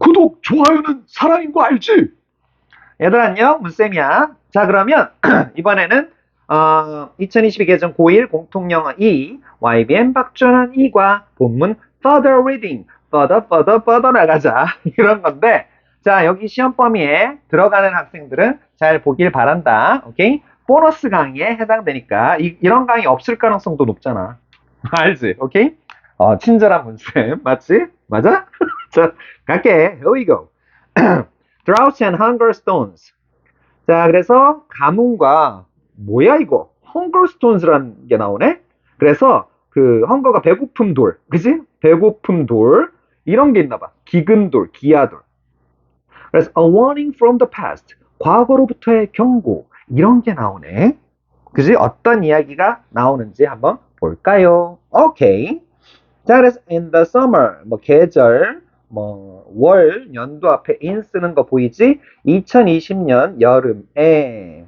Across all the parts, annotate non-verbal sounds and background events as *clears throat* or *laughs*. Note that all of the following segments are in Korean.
구독, 좋아요는 사랑인 거 알지? 얘들 안녕. 문쌤이야. 자 그러면 *clears throat* 이번에는 어, 2022 개정 고1 공통영어 2 YBM 박준환 2과 본문 further reading further further further 나가자. *laughs* 이런 건데 자 여기 시험 범위에 들어가는 학생들은 잘 보길 바란다. 오케이? 보너스 강의에 해당되니까. 이, 이런 강의 없을 가능성도 높잖아. *laughs* 알지? 오케이? 어, 친절한 문쌤. 맞지? 맞아 *laughs* 자 갈게 here we go *clears throat* Droughts and Hunger Stones. 자, 그래서 가뭄과 뭐야 이거? Hunger Stones라는 게 나오네. 그래서 그 헝거가 배고픔 돌, 그지? 배고픔 돌 이런 게 있나 봐. 기근 돌, 기아 돌. 그래서 a warning from the past. 과거로부터의 경고 이런 게 나오네. 그지? 어떤 이야기가 나오는지 한번 볼까요? 오케이. 자, 그래서 in the summer 뭐 계절 뭐 월 연도 앞에 in 쓰는 거 보이지? 2020년 여름에.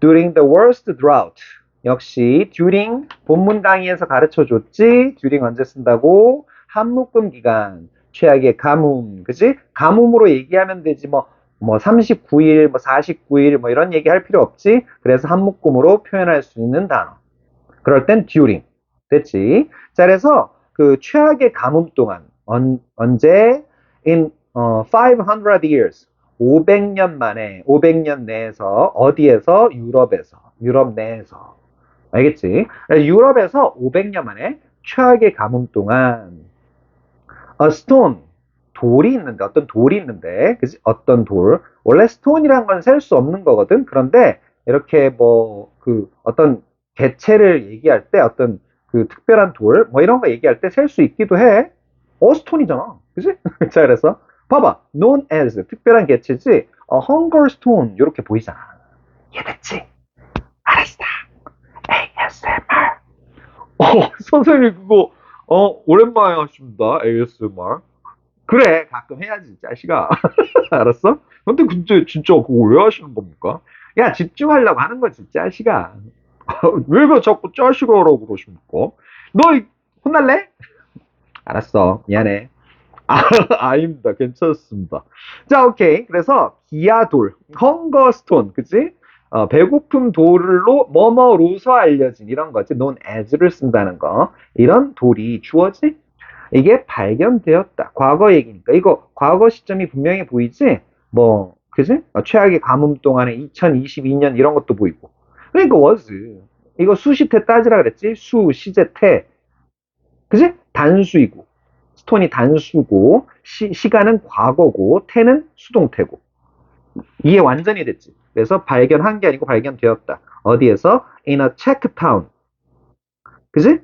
During the worst drought. 역시 during 본문 강의에서 가르쳐 줬지? during 언제 쓴다고? 한 묶음 기간. 최악의 가뭄. 그지? 가뭄으로 얘기하면 되지. 뭐뭐 39일 뭐 49일 뭐 이런 얘기 할 필요 없지? 그래서 한 묶음으로 표현할 수 있는 단어. 그럴 땐 during. 됐지? 자 그래서 그 최악의 가뭄 동안 언, 언제? In 어, 500 years. 500년 만에 500년 내에서 어디에서? 유럽에서. 유럽 내에서. 알겠지? 유럽에서 500년 만에 최악의 가뭄 동안 a stone 돌이 있는데 어떤 돌이 있는데 그지? 어떤 돌. 원래 stone이란 건 셀 수 없는 거거든. 그런데 이렇게 뭐 그 어떤 개체를 얘기할 때 어떤 그 특별한 돌 뭐 이런 거 얘기할 때 셀 수 있기도 해 어스톤이잖아. 그지? *laughs* 자, 그래서 봐봐. known as 특별한 개체지. 어, hunger stone 이렇게 보이잖아. 이해됐지? 알았어. ASMR. 어, *laughs* 선생님 그거 어, 오랜만에 하십니다. ASMR. 그래, 가끔 해야지, 자식아. *laughs* 알았어? 근데 근데 진짜 그거 왜 하시는 겁니까? 야, 집중하려고 하는 거지, 자식아. 왜가 자꾸 짜시라고 그러십니까? 너 이- 혼날래? 알았어, 미안해. 아, *laughs* 아닙니다. 괜찮습니다. 자, 오케이. 그래서 기아돌, 헝거스톤, 그치? 어, 배고픔 돌로 뭐뭐로서 알려진 이런 거지. known as를 쓴다는 거. 이런 돌이 주어지? 이게 발견되었다. 과거 얘기니까. 이거 과거 시점이 분명히 보이지? 뭐, 그지? 어, 최악의 가뭄 동안에 2022년 이런 것도 보이고. 그러니까 was. 이거 수시태 따지라 그랬지? 수, 시제, 태. 그지? 단수이고. 스톤이 단수고, 시, 시간은 과거고, 태는 수동태고. 이해 완전히 됐지. 그래서 발견한 게 아니고 발견되었다. 어디에서? In a Czech town. 그지?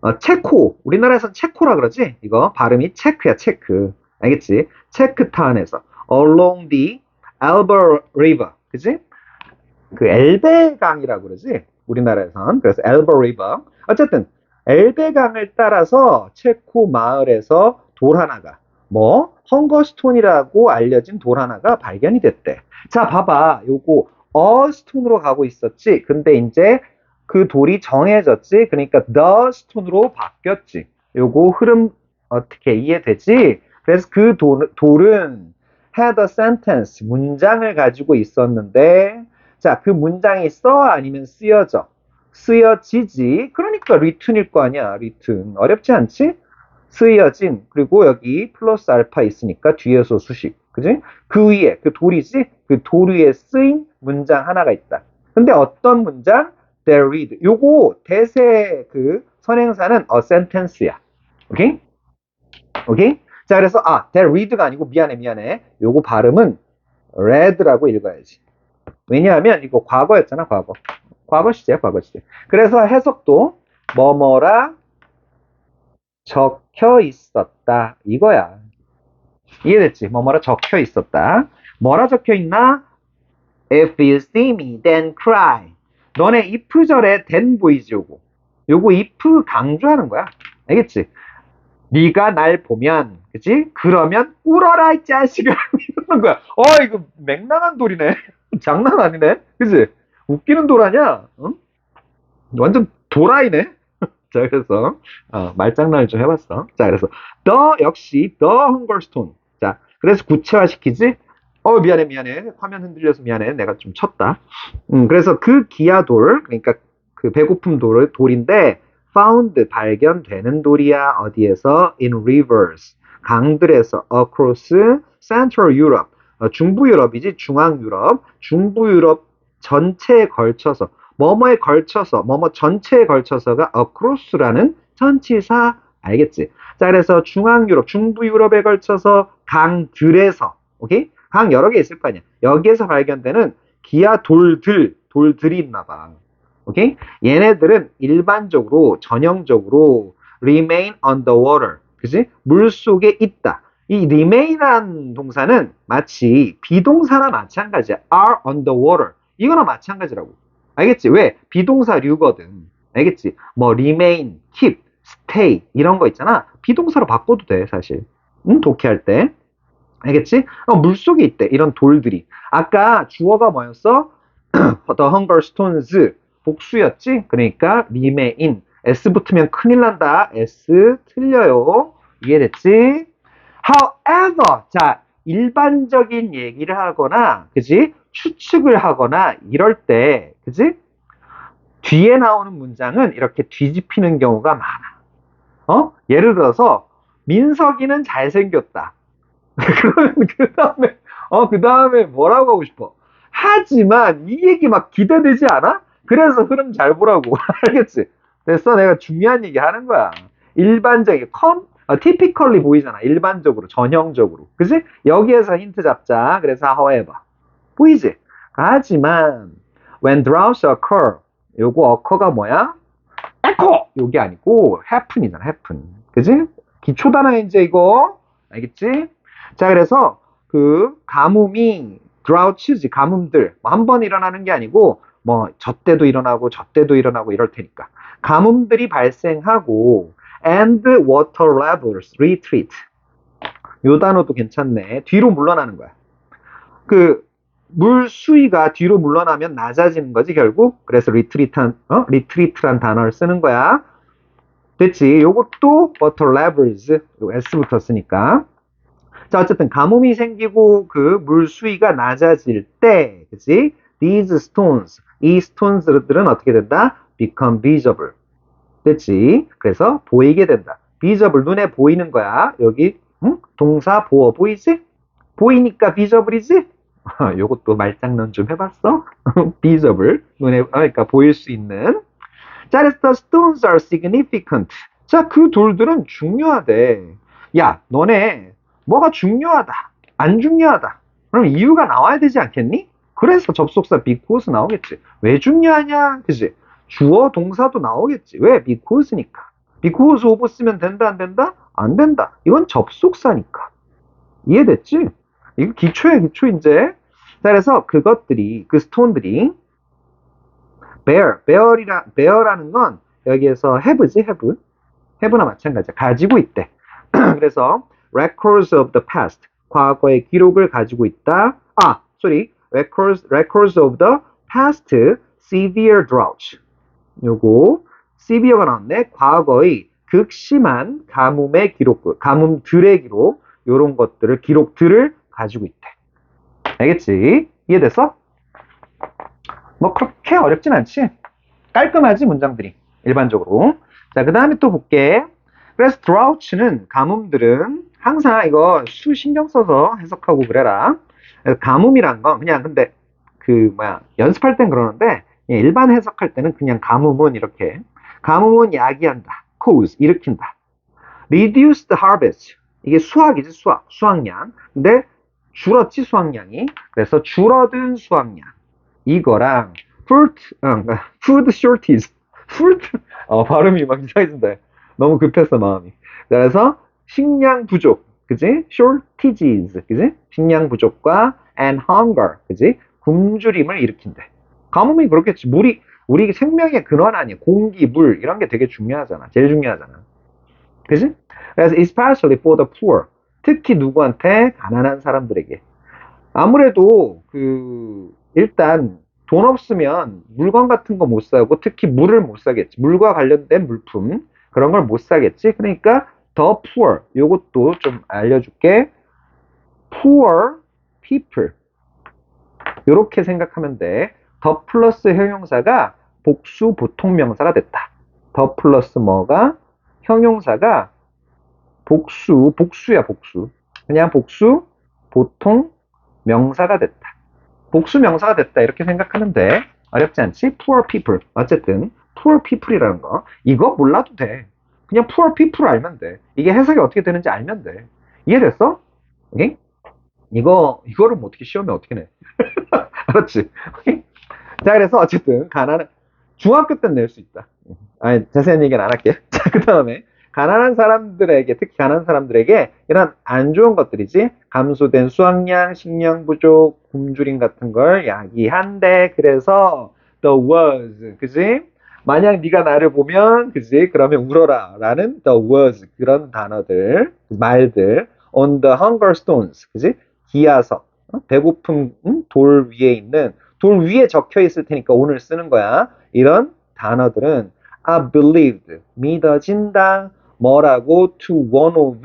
어, 체코. 우리나라에선 체코라 그러지? 이거 발음이 체크야, 체크. 알겠지? 체크 타운에서 along the Elbe River. 그지? 그 엘베강이라고 그러지? 우리나라에선. 그래서 Elbe River. 어쨌든 엘베강을 따라서 체코 마을에서 돌 하나가 뭐 헝거스톤이라고 알려진 돌 하나가 발견이 됐대. 자, 봐봐. 요거 어스톤으로 가고 있었지. 근데 이제 그 돌이 정해졌지. 그러니까 the stone으로 바뀌었지. 요거 흐름 어떻게 이해되지? 그래서 그 돌, 돌은 had a sentence 문장을 가지고 있었는데 자, 그 문장이 써 아니면 쓰여져? 쓰여지지. 그러니까 written일 거 아니야. written. 어렵지 않지? 쓰여진 그리고 여기 플러스 알파 있으니까 뒤에서 수식 그지? 그 위에 그 돌이지 그 돌 위에 쓰인 문장 하나가 있다 근데 어떤 문장? they read 요거 대세 그 선행사는 a sentence야 오케이? 오케이? 자 그래서 아 they read가 아니고 미안해 미안해 요거 발음은 read라고 읽어야지 왜냐하면 이거 과거였잖아 과거 과거 시제야 과거 시제 그래서 해석도 뭐뭐라 적혀 있었다. 이거야. 이해됐지? 뭐뭐라 적혀 있었다. 뭐라 적혀 있나? If you see me, then cry. 너네 if절에 then 보이지 요거. 요거 if 강조하는 거야. 알겠지? 네가 날 보면, 그치? 그러면 울어라 이 자식아. *laughs* 이러는 거야. 어 이거 맹랑한 돌이네. *laughs* 장난 아니네. 그치? 웃기는 돌 아니야? 응? 완전 도라이네. *laughs* 자, 그래서 어, 말장난을 좀 해봤어. 자, 그래서 the 역시 hunger stone 자, 그래서 구체화시키지? 어, 미안해, 미안해. 화면 흔들려서 미안해. 내가 좀 쳤다. 음, 그래서 그 기아돌, 그러니까 그 배고픔 돌, 돌인데, found, 발견되는 돌이야. 어디에서? in rivers. 강들에서 across Central Europe. 어, 중부 유럽이지, 중앙 유럽. 중부 유럽 전체에 걸쳐서, 뭐뭐에 걸쳐서, 뭐뭐 전체에 걸쳐서가 across라는 전치사. 알겠지? 자, 그래서 중앙 유럽, 중부 유럽에 걸쳐서 강들에서, 오케이? 강 여러 개 있을 거 아니야. 여기에서 발견되는 기아 돌들, 돌들이 있나 봐. 오케이? 얘네들은 일반적으로, 전형적으로 remain underwater. 그지? 물 속에 있다. 이 remain이란 동사는 마치 비동사나 마찬가지야. are underwater. 이거나 마찬가지라고. 알겠지? 왜? 비동사 류거든. 알겠지? 뭐 remain, keep, stay 이런 거 있잖아. 비동사로 바꿔도 돼, 사실. 응? 독해할 때. 알겠지? 어, 물 속에 있대. 이런 돌들이. 아까 주어가 뭐였어? *clears throat* The hunger stones. 복수였지? 그러니까 remain. S 붙으면 큰일 난다. S 틀려요. 이해됐지? However, 자, 일반적인 얘기를 하거나, 그지? 추측을 하거나, 이럴 때, 그지? 뒤에 나오는 문장은 이렇게 뒤집히는 경우가 많아. 어? 예를 들어서, 민석이는 잘생겼다. *laughs* 그 다음에, 어, 그 다음에 뭐라고 하고 싶어? 하지만 이 얘기 막 기대되지 않아? 그래서 흐름 잘 보라고. *laughs* 알겠지? 됐어? 내가 중요한 얘기 하는 거야. 일반적인, 컴, 어, typically 보이잖아. 일반적으로, 전형적으로. 그지? 여기에서 힌트 잡자. 그래서 however. 보이지? 하지만, when droughts occur. 요거 occur가 뭐야? echo! 요게 아니고, happen이잖아, happen. 그지? 기초 단어야, 이제 이거. 알겠지? 자, 그래서, 그, 가뭄이, droughts지, 가뭄들. 뭐 한 번 일어나는 게 아니고, 뭐, 저 때도 일어나고, 저 때도 일어나고 이럴 테니까. 가뭄들이 발생하고, and water levels retreat. 요 단어도 괜찮네. 뒤로 물러나는 거야. 그, 물 수위가 뒤로 물러나면 낮아지는 거지, 결국. 그래서 retreat한, 어? retreat란 단어를 쓰는 거야. 됐지? 요것도 water levels, 요 S 붙었으니까. 자, 어쨌든 가뭄이 생기고 그 물 수위가 낮아질 때, 그치? These stones, 이 stones들은 어떻게 된다? Become visible. 됐지? 그래서 보이게 된다. visible, 눈에 보이는 거야. 여기, 응? 동사 보어 보이지? 보이니까 visible이지? 요것도 말장난 좀 해봤어? *laughs* visible, 눈에, 어, 그러니까 보일 수 있는. 자, 그래서 the stones are significant. 자, 그 돌들은 중요하대. 야, 너네 뭐가 중요하다, 안 중요하다. 그럼 이유가 나와야 되지 않겠니? 그래서 접속사 because 나오겠지. 왜 중요하냐? 그지? 주어 동사도 나오겠지. 왜? because니까. because of 쓰면 된다, 안 된다? 안 된다. 이건 접속사니까. 이해됐지? 이거 기초야, 기초, 이제. 자, 그래서 그것들이, 그 스톤들이, bear, bear이라, bear라는 건 여기에서 have지, have. have나 마찬가지야. 가지고 있대. 그래서 records of the past, 과거의 기록을 가지고 있다. 아, sorry, records, records of the past severe drought. 요거 severe가 나왔네. 과거의 극심한 가뭄의 기록, 가뭄들의 기록, 요런 것들을 기록들을 가지고 있대. 알겠지? 이해됐어? 뭐 그렇게 어렵진 않지. 깔끔하지 문장들이 일반적으로. 자, 그 다음에 또 볼게. 그래서 droughts는 가뭄들은 항상 이거 수 신경 써서 해석하고 그래라. 가뭄이란 건 그냥 근데 그 뭐야 연습할 땐 그러는데 예, 일반 해석할 때는 그냥 가뭄은 이렇게 가뭄은 야기한다, cause 일으킨다. reduced harvest 이게 수확이지 수확, 수확량. 근데 줄었지 수확량이. 그래서 줄어든 수확량. 이거랑 fruit, 어, food shortage, fruit, 어, 발음이 막 이상해진다. 너무 급했어 마음이. 그래서 식량 부족, 그지? shortages, 그지? 식량 부족과 and hunger, 그지? 굶주림을 일으킨대. 가뭄이 그렇겠지. 물이 우리 생명의 근원 아니야. 공기, 물 이런 게 되게 중요하잖아. 제일 중요하잖아. 그지? 그래서 especially for the poor. 특히 누구한테 가난한 사람들에게. 아무래도 그 일단 돈 없으면 물건 같은 거 못 사고 특히 물을 못 사겠지. 물과 관련된 물품 그런 걸 못 사겠지. 그러니까 the poor 요것도 좀 알려줄게. poor people. 이렇게 생각하면 돼. 더 플러스 형용사가 복수 보통 명사가 됐다. 더 플러스 뭐가 형용사가 복수, 복수야, 복수. 그냥 복수 보통 명사가 됐다. 복수 명사가 됐다. 이렇게 생각하면 돼. 어렵지 않지? poor people. 어쨌든 poor people이라는 거. 이거 몰라도 돼. 그냥 poor people 알면 돼. 이게 해석이 어떻게 되는지 알면 돼. 이해됐어? 오케이? 이거, 이거를 뭐 어떻게 시험에 어떻게 내? *laughs* 알았지? 오케이? 자, 그래서 어쨌든, 가난한, 중학교 때낼수 있다. 아 자세한 얘기는 안 할게. *laughs* 자, 그 다음에, 가난한 사람들에게, 특히 가난한 사람들에게, 이런 안 좋은 것들이지, 감소된 수확량, 식량 부족, 굶주림 같은 걸 야기한대. 그래서, the was, 그지? 만약 네가 나를 보면, 그지? 그러면 울어라. 라는 the was, 그런 단어들, 말들, on the hunger stones, 그지? 기아석, 어? 배고픈 음? 돌 위에 있는 돌 위에 적혀 있을 테니까 오늘 쓰는 거야. 이런 단어들은 I believed, 믿어진다. 뭐라고? To one of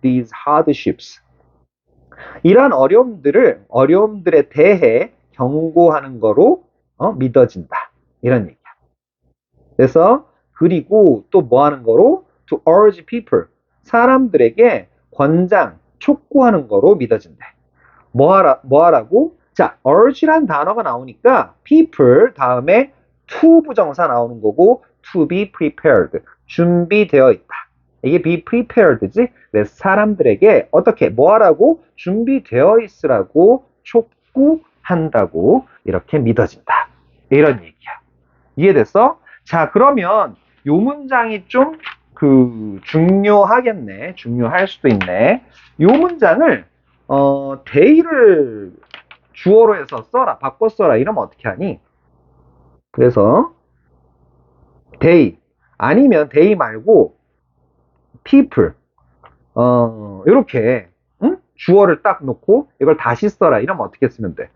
these hardships. 이런 어려움들을, 어려움들에 대해 경고하는 거로 어, 믿어진다. 이런 얘기야. 그래서, 그리고 또 뭐 하는 거로? To urge people. 사람들에게 권장, 촉구하는 거로 믿어진대. 뭐, 하라, 뭐 하라고? 자, urge란 단어가 나오니까 people 다음에 to 부정사 나오는 거고 to be prepared 준비되어 있다. 이게 be prepared지. 그래서 사람들에게 어떻게 뭐 하라고 준비되어 있으라고 촉구한다고 이렇게 믿어진다. 이런 얘기야. 이해됐어? 자, 그러면 요 문장이 좀 그 중요하겠네. 중요할 수도 있네. 요 문장을 어, day를 주어로 해서 써라, 바꿔 써라, 이러면 어떻게 하니? 그래서, day, 아니면 day 말고, people, 어, 요렇게, 응? 주어를 딱 놓고, 이걸 다시 써라, 이러면 어떻게 쓰면 돼?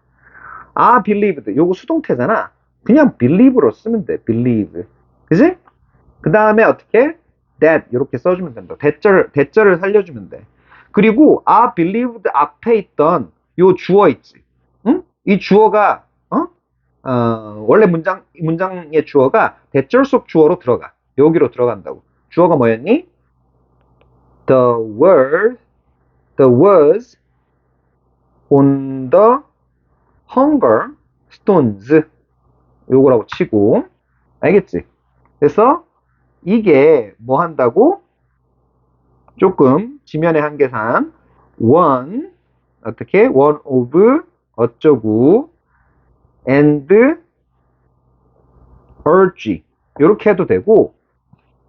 I believed, 요거 수동태잖아. 그냥 believe로 쓰면 돼, believe. 그지? 그 다음에 어떻게? that, 요렇게 써주면 된다. 대절, 대절을 살려주면 돼. 그리고 I believed 앞에 있던 요 주어 있지. 응? 이 주어가 어? 어, 원래 문장 문장의 주어가 대절 속 주어로 들어가. 여기로 들어간다고. 주어가 뭐였니? The word the was on the hunger stones 요거라고 치고 알겠지? 그래서 이게 뭐 한다고? 조금 지면의 한계상 one 어떻게 one of 어쩌고 and urge 이렇게 해도 되고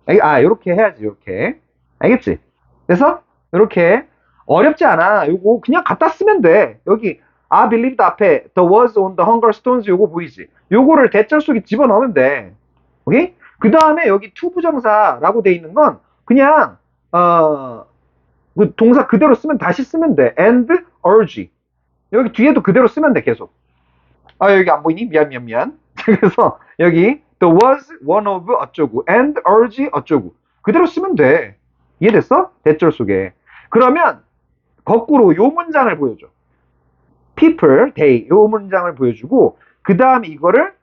알- 아 이렇게 해야지 이렇게 알겠지? 그래서 이렇게 어렵지 않아 요거 그냥 갖다 쓰면 돼 여기 I believed 앞에 the was on the hunger stones 요거 보이지? 요거를 대절 속에 집어넣으면 돼 오케이? 그 다음에 여기 to 부정사라고 돼 있는 건 그냥 어, 그 동사 그대로 쓰면 다시 쓰면 돼. and urge. 여기 뒤에도 그대로 쓰면 돼, 계속. 아, 여기 안 보이니? 미안, 미안, 미안. *laughs* 그래서 여기 the was one of 어쩌고 and urge 어쩌고 그대로 쓰면 돼. 이해됐어? 대절 속에. 그러면 거꾸로 요 문장을 보여줘. people, they 요 문장을 보여주고 그 다음에 이거를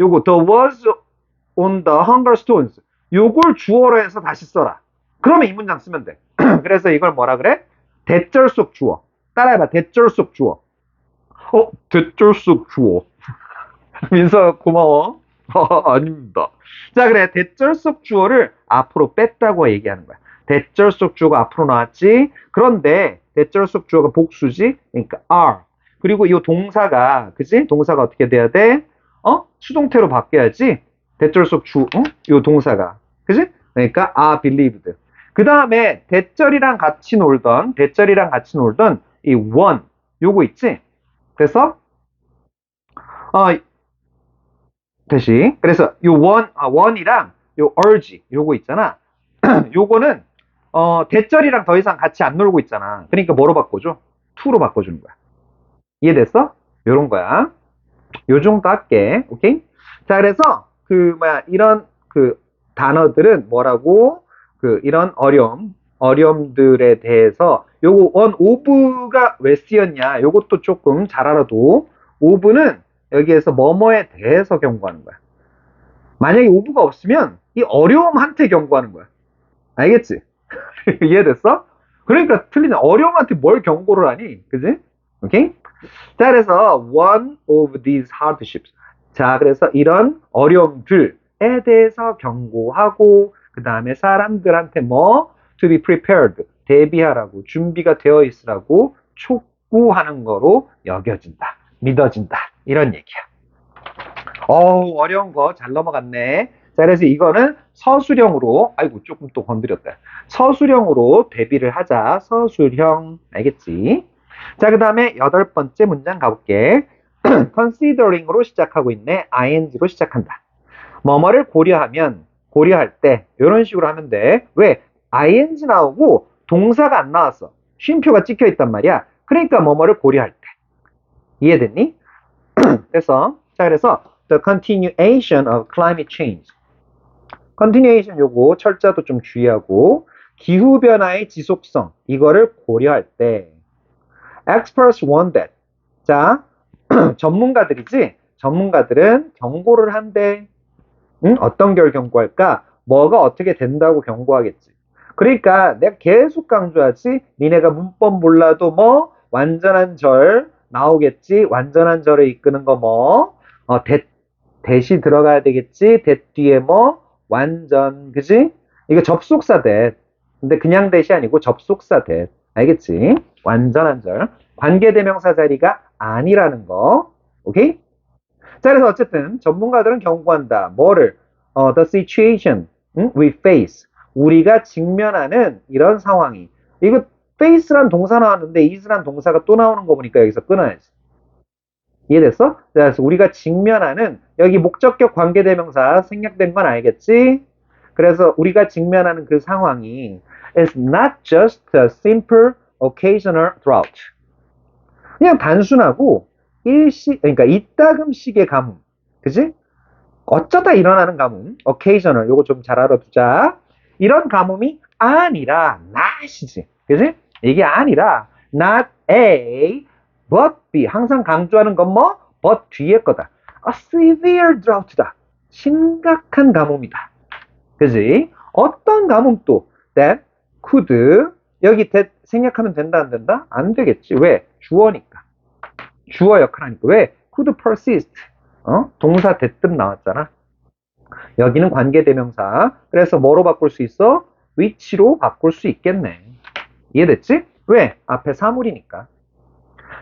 요거 the was on the hunger stones 요걸 주어로 해서 다시 써라. 그러면 이 문장 쓰면 돼. *clears throat* 그래서 이걸 뭐라 그래? 대절 속 주어. 따라해봐. 대절 속 주어. 어, 속 주어. 민서 고마워. 아, *laughs* 아닙니다. 자 그래. 속 주어를 앞으로 뺐다고 얘기하는 거야. 대절 속 주어가 앞으로 나왔지. 그런데 대절 속 주어가 복수지. 그러니까 are. 그리고 이 동사가 그지? 동사가 어떻게 돼야 돼? 어? 수동태로 바뀌어야지. 대절 속 주, 어? 이 동사가. 그지? 그러니까 I believed. 그 다음에 대절이랑 같이 놀던 대절이랑 같이 놀던 이 one 요거 있지? 그래서 어 다시 그래서 요 one 아 one이랑 요 urge 요거 있잖아. *clears throat* 요거는 어 대절이랑 더 이상 같이 안 놀고 있잖아. 그러니까 뭐로 바꿔줘? to로 바꿔주는 거야. 이해됐어? 요런 거야. 요 정도 할게. 오케이? 자 그래서 그 뭐야 이런 그 단어들은 뭐라고 그 이런 어려움 어려움들에 대해서 요거 원 오브가 왜 쓰였냐 요것도 조금 잘 알아도 오브는 여기에서 뭐뭐에 대해서 경고하는 거야. 만약에 오브가 없으면 이 어려움한테 경고하는 거야. 알겠지? *laughs* 이해됐어? 그러니까 틀리네. 어려움한테 뭘 경고를 하니? 그지? 오케이? 자, 그래서 one of these hardships. 자, 그래서 이런 어려움들에 대해서 경고하고 그 다음에 사람들한테 뭐 to be prepared 대비하라고 준비가 되어 있으라고 촉구하는 거로 여겨진다. 믿어진다. 이런 얘기야. 어우, 어려운 거 잘 넘어갔네. 자, 그래서 이거는 서술형으로, 아이고, 조금 또 건드렸다. 서술형으로 대비를 하자. 서술형. 알겠지? 자, 그 다음에 여덟 번째 문장 가볼게. *clears throat* considering으로 시작하고 있네. ing로 시작한다. 뭐뭐를 고려하면, 고려할 때, 이런 식으로 하면 돼. 왜? Ing 나오고 동사가 안 나왔어. 쉼표가 찍혀 있단 말이야. 그러니까 뭐뭐를 고려할 때. 이해됐니? *clears throat* 그래서, 자, 그래서 the continuation of climate change. continuation 요거 철자도 좀 주의하고 기후 변화의 지속성 이거를 고려할 때 experts warn that 자 *clears throat* 전문가들이지 전문가들은 경고를 한대 응? 어떤 결 경고할까 뭐가 어떻게 된다고 경고하겠지 그러니까 내가 계속 강조하지 니네가 문법 몰라도 뭐 완전한 절 나오겠지 완전한 절을 이끄는 거뭐. 어, 대, 대시 들어가야 되겠지 대 뒤에 뭐 완전 그지? 이거 접속사 대. 근데 그냥 대시 아니고 접속사 대. 알겠지? 완전한 절. 관계대명사 자리가 아니라는 거. 오케이? 자 그래서 어쨌든 전문가들은 경고한다. 뭐를? 어, the situation 응? we face 우리가 직면하는 이런 상황이 이거 face란 동사 나왔는데 is란 동사가 또 나오는 거 보니까 여기서 끊어야지 이해됐어? 그래서 우리가 직면하는 여기 목적격 관계대명사 생략된 건 알겠지? 그래서 우리가 직면하는 그 상황이 is not just a simple occasional drought. 그냥 단순하고 일시 그러니까 이따금씩의 가뭄. 그지? 어쩌다 일어나는 가뭄. occasional. 요거 좀 잘 알아두자. 이런 가뭄이 아니라 not이지. 그지? 이게 아니라 not A but B. 항상 강조하는 건 뭐? but 뒤에 거다. a severe drought다. 심각한 가뭄이다. 그지? 어떤 가뭄도 that could 여기 that 생략하면 된다 안 된다? 안 되겠지. 왜? 주어니까. 주어 역할 하니까. 왜? could persist. 어? 동사 대뜸 나왔잖아. 여기는 관계대명사. 그래서 뭐로 바꿀 수 있어? 위치로 바꿀 수 있겠네. 이해됐지? 왜? 앞에 사물이니까.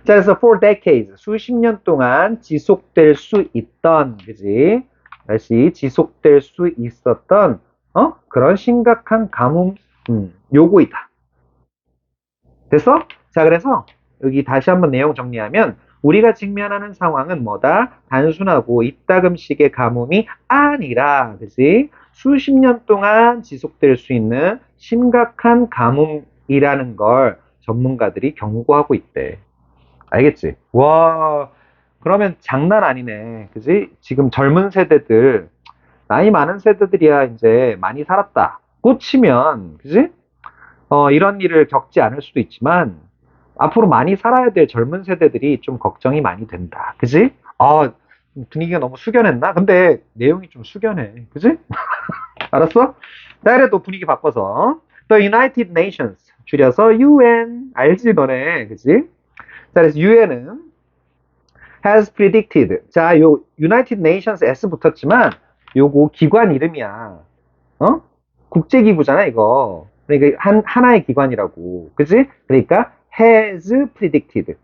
자, 그래서 for decades, 수십 년 동안 지속될 수 있던, 그지? 다시 지속될 수 있었던, 어? 그런 심각한 가뭄, 음, 요구이다. 됐어? 자, 그래서 여기 다시 한번 내용 정리하면, 우리가 직면하는 상황은 뭐다? 단순하고 이따금씩의 가뭄이 아니라, 그지? 수십 년 동안 지속될 수 있는 심각한 가뭄이라는 걸 전문가들이 경고하고 있대. 알겠지? 와, 그러면 장난 아니네. 그지? 지금 젊은 세대들, 나이 많은 세대들이야 이제 많이 살았다. 꽂히면, 그지? 어, 이런 일을 겪지 않을 수도 있지만, 앞으로 많이 살아야 될 젊은 세대들이 좀 걱정이 많이 된다. 그지? 아, 분위기가 너무 숙연했나? 근데 내용이 좀 숙연해. 그지? *laughs* 알았어? 자, 그래도 분위기 바꿔서. The United Nations. 줄여서 UN. 알지, 너네. 그지? 자, 그래서 UN은 has predicted. 자, 요 United Nations S 붙었지만 요거 기관 이름이야. 어? 국제기구잖아, 이거. 그러니까 한 하나의 기관이라고. 그지? 그러니까 has predicted.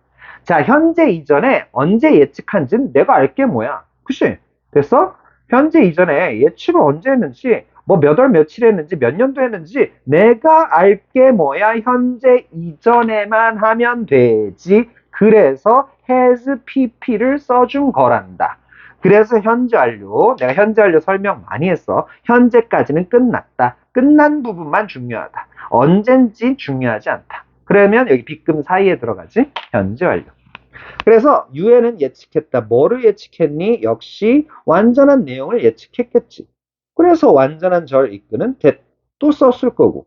자, 현재 이전에 언제 예측한지는 내가 알게 뭐야. 그치? 됐어? 현재 이전에 예측을 언제 했는지, 뭐 몇 월 며칠 했는지, 몇 년도 했는지, 내가 알게 뭐야. 현재 이전에만 하면 되지. 그래서 has pp를 써준 거란다. 그래서 현재 완료, 내가 현재 완료 설명 많이 했어. 현재까지는 끝났다. 끝난 부분만 중요하다. 언젠지 중요하지 않다. 그러면 여기 빗금 사이에 들어가지. 현재 완료. 그래서 유엔은 예측했다. 뭐를 예측했니? 역시 완전한 내용을 예측했겠지. 그래서 완전한 절 이끄는 that도 썼을 거고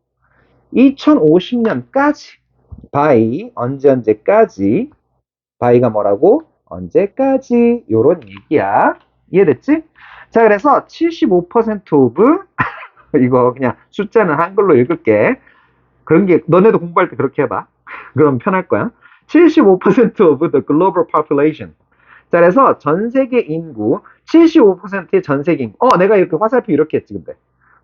2050년까지 by 언제 언제까지 by가 뭐라고? 언제까지 요런 얘기야. 이해됐지? 자, 그래서 75% of *laughs* 이거 그냥 숫자는 한글로 읽을게. 그런 게 너네도 공부할 때 그렇게 해봐. *laughs* 그럼 편할 거야. 75% of the global population. 자, 그래서 전 세계 인구 75%의 전 세계 인구. 어, 내가 이렇게 화살표 이렇게 했지 근데.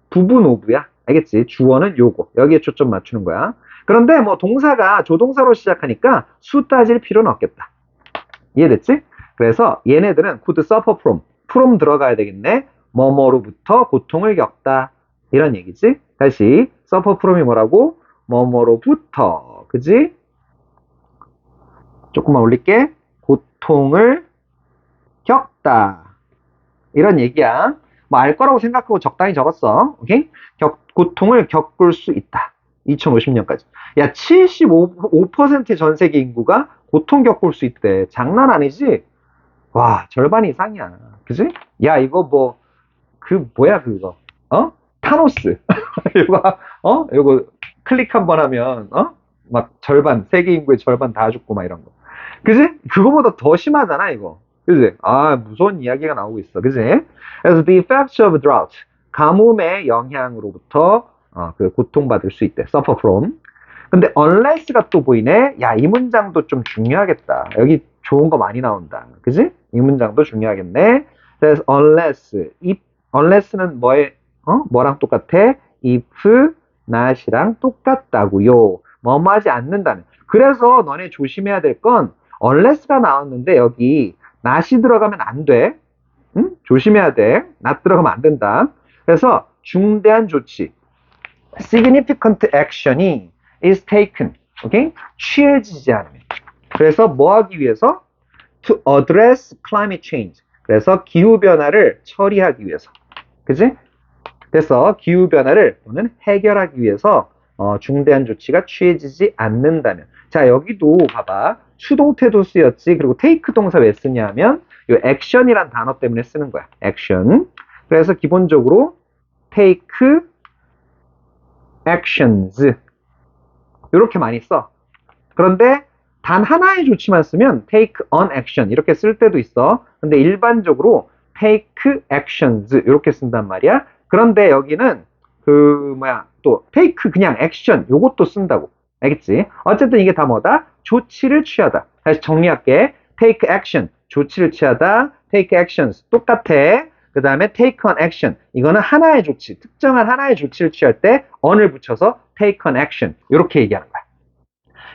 부분 오브야. 알겠지? 주어는 요거. 여기에 초점 맞추는 거야. 그런데 뭐 동사가 조동사로 시작하니까 수 따질 필요는 없겠다. 이해됐지? 그래서 얘네들은 could suffer from. from 들어가야 되겠네. 뭐뭐로부터 고통을 겪다. 이런 얘기지? 다시 suffer from이 뭐라고? 뭐뭐로부터. 그지? 조금만 올릴게. 고통을 겪다. 이런 얘기야. 뭐 알 거라고 생각하고 적당히 적었어. 오케이? 겪- 고통을 겪을 수 있다. 2050년까지. 야, 75%의 전 세계 인구가 고통 겪을 수 있대. 장난 아니지? 와, 절반 이상이야. 그지? 야, 이거 뭐, 그, 뭐야, 그거. 어? 타노스. *laughs* 이거, 어? 이거 클릭 한 번 하면, 어? 막 절반, 세계 인구의 절반 다 죽고 막 이런 거. 그지? 그거보다 더 심하잖아, 이거. 그지? 아, 무서운 이야기가 나오고 있어. 그지? 그래서 the effects of drought. 가뭄의 영향으로부터 어, 그 고통받을 수 있대. suffer from. 근데 unless가 또 보이네. 야, 이 문장도 좀 중요하겠다. 여기 좋은 거 많이 나온다. 그지? 이 문장도 중요하겠네. 그래서 unless, if, unless는 뭐에, 어? 뭐랑 똑같아? if, not이랑 똑같다고요. 뭐뭐 하지 않는다는. 그래서 너네 조심해야 될 건 unless가 나왔는데 여기 not이 들어가면 안 돼. 응? 조심해야 돼. not 들어가면 안 된다. 그래서 중대한 조치, significant action이 is taken, 오케이? 취해지지 않으면. 그래서 뭐 하기 위해서? to address climate change. 그래서 기후 변화를 처리하기 위해서. 그지? 그래서 기후 변화를 또는 해결하기 위해서 어, 중대한 조치가 취해지지 않는다면. 자, 여기도 봐봐. 수동태도 쓰였지. 그리고 take 동사 왜 쓰냐면 이 action이란 단어 때문에 쓰는 거야. action. 그래서 기본적으로 take actions 이렇게 많이 써. 그런데 단 하나의 조치만 쓰면 take an action 이렇게 쓸 때도 있어. 근데 일반적으로 take actions 이렇게 쓴단 말이야. 그런데 여기는 그 뭐야 또 take 그냥 action 요것도 쓴다고. 알겠지? 어쨌든 이게 다 뭐다? 조치를 취하다. 다시 정리할게. take action 조치를 취하다. take actions 똑같아. 그 다음에 take an action. 이거는 하나의 조치, 특정한 하나의 조치를 취할 때 on을 붙여서 take an action. 이렇게 얘기하는 거야.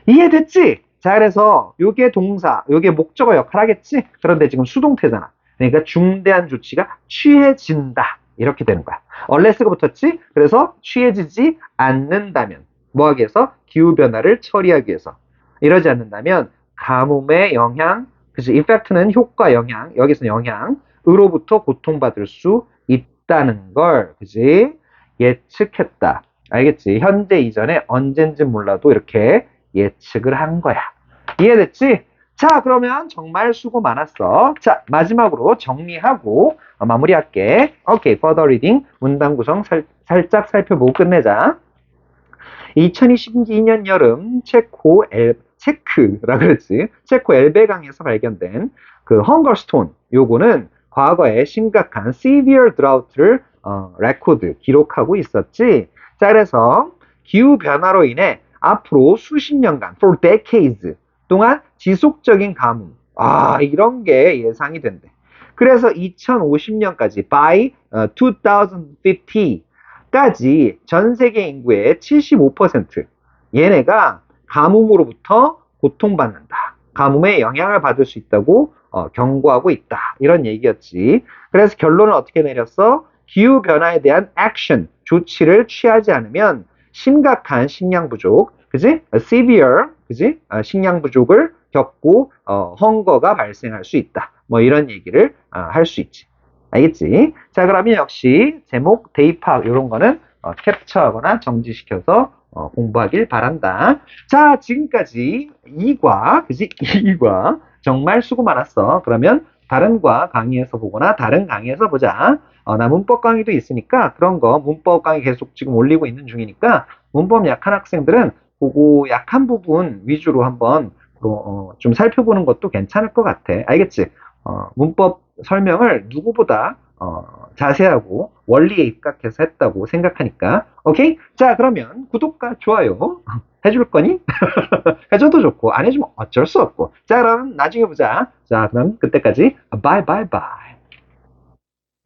이해됐지? 자, 그래서 요게 동사, 요게 목적어 역할 하겠지? 그런데 지금 수동태잖아. 그러니까 중대한 조치가 취해진다. 이렇게 되는 거야. unless가 붙었지? 그래서 취해지지 않는다면. 뭐 하기 위해서? 기후변화를 처리하기 위해서. 이러지 않는다면 가뭄의 영향, 그치? effect는 효과, 영향, 여기서 영향, 으로부터 고통받을 수 있다는 걸, 그지? 예측했다. 알겠지? 현재 이전에 언젠지 몰라도 이렇게 예측을 한 거야. 이해됐지? 자, 그러면 정말 수고 많았어. 자, 마지막으로 정리하고 어, 마무리할게. 오케이, further. 문단 구성 살, 살짝 살펴보고 끝내자. 2022년 여름 체코 엘, 체크라 그랬지. 체코 엘베강에서 발견된 그 헝거스톤. 요거는 과거에 심각한 severe drought를 어, 레코드, 기록하고 있었지. 자, 그래서 기후 변화로 인해 앞으로 수십 년간, for decades 동안 지속적인 가뭄, 아, 이런 게 예상이 된대. 그래서 2050년까지, by 2050까지 전 세계 인구의 75% 얘네가 가뭄으로부터 고통받는다. 가뭄에 영향을 받을 수 있다고 어, 경고하고 있다. 이런 얘기였지. 그래서 결론을 어떻게 내렸어? 기후 변화에 대한 액션, 조치를 취하지 않으면 심각한 식량 부족, 그지? severe, 그지? 어, 식량 부족을 겪고 어, 헝거가 발생할 수 있다. 뭐 이런 얘기를 어, 할수 있지. 알겠지? 자, 그러면 역시 제목, 대입학 이런 거는 어, 캡처하거나 정지시켜서 어, 공부하길 바란다. 자, 지금까지 2과, 그지? *laughs* 2과 정말 수고 많았어. 그러면 다른 과 강의에서 보거나 다른 강의에서 보자. 어, 나 문법 강의도 있으니까 그런 거 문법 강의 계속 지금 올리고 있는 중이니까 문법 약한 학생들은 그거 약한 부분 위주로 한번 어, 좀 살펴보는 것도 괜찮을 것 같아. 알겠지? 어, 문법 설명을 누구보다 어, 자세하고 원리에 입각해서 했다고 생각하니까. 오케이? 자, 그러면 구독과 좋아요 *laughs* 해줄 거니? *laughs* 해줘도 좋고, 안 해주면 어쩔 수 없고. 자, 그럼 나중에 보자. 자, 그럼 그때까지 바이 바이 바이.